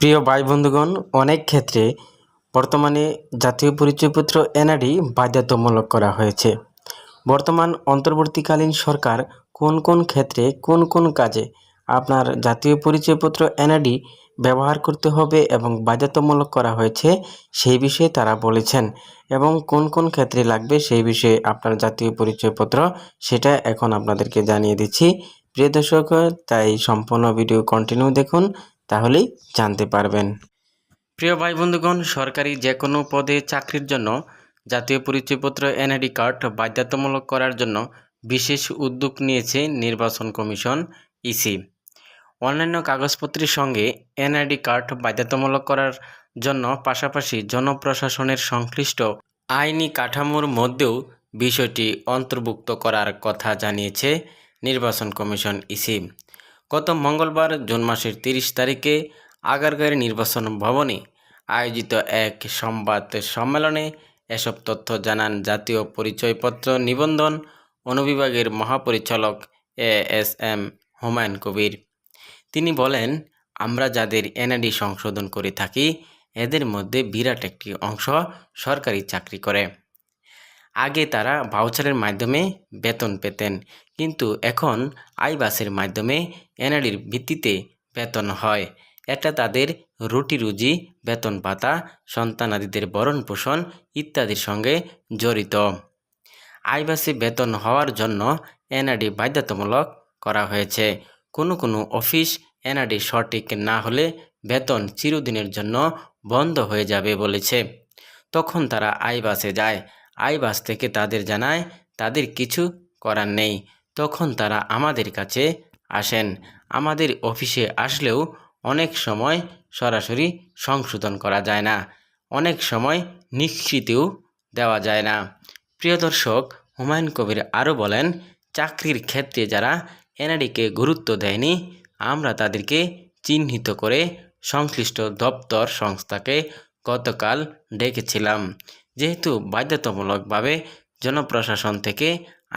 প্রিয় ভাই বন্ধুগণ, অনেক ক্ষেত্রে বর্তমানে জাতীয় পরিচয়পত্র এনআরডি বাধ্যতামূলক করা হয়েছে। বর্তমান অন্তর্বর্তীকালীন সরকার কোন কোন ক্ষেত্রে কোন কোন কাজে আপনার জাতীয় পরিচয়পত্র এনআরডি ব্যবহার করতে হবে এবং বাধ্যতামূলক করা হয়েছে সেই বিষয়ে তারা বলেছেন এবং কোন কোন ক্ষেত্রে লাগবে সেই বিষয়ে আপনার জাতীয় পরিচয়পত্র সেটা এখন আপনাদেরকে জানিয়ে দিচ্ছি। প্রিয় দর্শক, তাই সম্পূর্ণ ভিডিও কন্টিনিউ দেখুন। তাহলেই জানতে পারবেন। প্রিয় ভাই বন্ধুগণ, সরকারি যে কোনো পদে চাকরির জন্য জাতীয় পরিচয়পত্র, এনআইডি কার্ড বাধ্যতামূলক করার জন্য বিশেষ উদ্যোগ নিয়েছে নির্বাচন কমিশন, ইসি। অন্যান্য কাগজপত্রের সঙ্গে এনআইডি কার্ড বাধ্যতামূলক করার জন্য পাশাপাশি জনপ্রশাসনের সংশ্লিষ্ট আইনি কাঠামোর মধ্যেও বিষয়টি অন্তর্ভুক্ত করার কথা জানিয়েছে নির্বাচন কমিশন, ইসি। গত মঙ্গলবার জুন মাসের তিরিশ তারিখে আগারগাঁয়ের নির্বাচন ভবনে আয়োজিত এক সংবাদ সম্মেলনে এসব তথ্য জানান জাতীয় পরিচয়পত্র নিবন্ধন অনুবিভাগের মহাপরিচালক A S M Humayun Kabir. তিনি বলেন, আমরা যাদের এনআইডি সংশোধন করে থাকি, এদের মধ্যে বিরাট একটি অংশ সরকারি চাকরি করে। আগে তারা ভাউচারের মাধ্যমে বেতন পেতেন। কিন্তু এখন আইবাসের মাধ্যমে এনআইডির ভিত্তিতে বেতন হয়। এটা তাদের রুটি রুজি, বেতন ভাতা, সন্তানাদিদের বরণ পোষণ ইত্যাদির সঙ্গে জড়িত। আইবাসে বেতন হওয়ার জন্য এনআরডি বাধ্যতামূলক করা হয়েছে। কোনো কোনো অফিস এনআরডি সঠিক না হলে বেতন চিরদিনের জন্য বন্ধ হয়ে যাবে বলেছে। তখন তারা আইবাসে যায়। আইবাস থেকে তাদের জানায়, তাদের কিছু করার নেই। তখন তারা আমাদের কাছে আসেন। আমাদের অফিসে আসলেও অনেক সময় সরাসরি সংশোধন করা যায় না। অনেক সময় নিশ্চিতিও দেওয়া যায় না। প্রিয় দর্শক, হুমায়ুন কবির আরও বলেন, চাকরির ক্ষেত্রে যারা এনআরডিকে গুরুত্ব দেয়নি, আমরা তাদেরকে চিহ্নিত করে সংশ্লিষ্ট দপ্তর সংস্থাকে গতকাল ডেকেছিলাম। যেহেতু বাধ্যতামূলকভাবে জনপ্রশাসন থেকে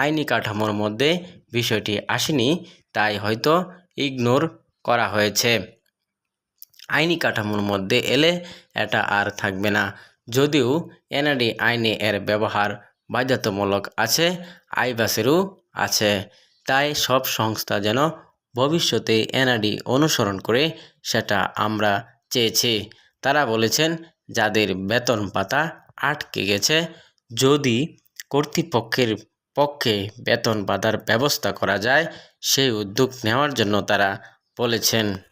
আইনি কাঠামোর মধ্যে বিষয়টি আসেনি, তাই হয়তো ইগনোর করা হয়েছে। আইনি কাঠামোর মধ্যে এলে এটা আর থাকবে না। যদিও এনআরডি আইনে এর ব্যবহার বাধ্যতামূলক আছে আইবাসেরও আছে, তাই সব সংস্থা যেন ভবিষ্যতে এনআরডি অনুসরণ করে সেটা আমরা চেয়েছি। তারা বলেছেন, যাদের বেতন পাতা আটকে গেছে যদি কর্তৃপক্ষের পক্ষে বেতন বাঁধার ব্যবস্থা করা যায়, সেই উদ্যোগ নেওয়ার জন্য তারা বলেছেন।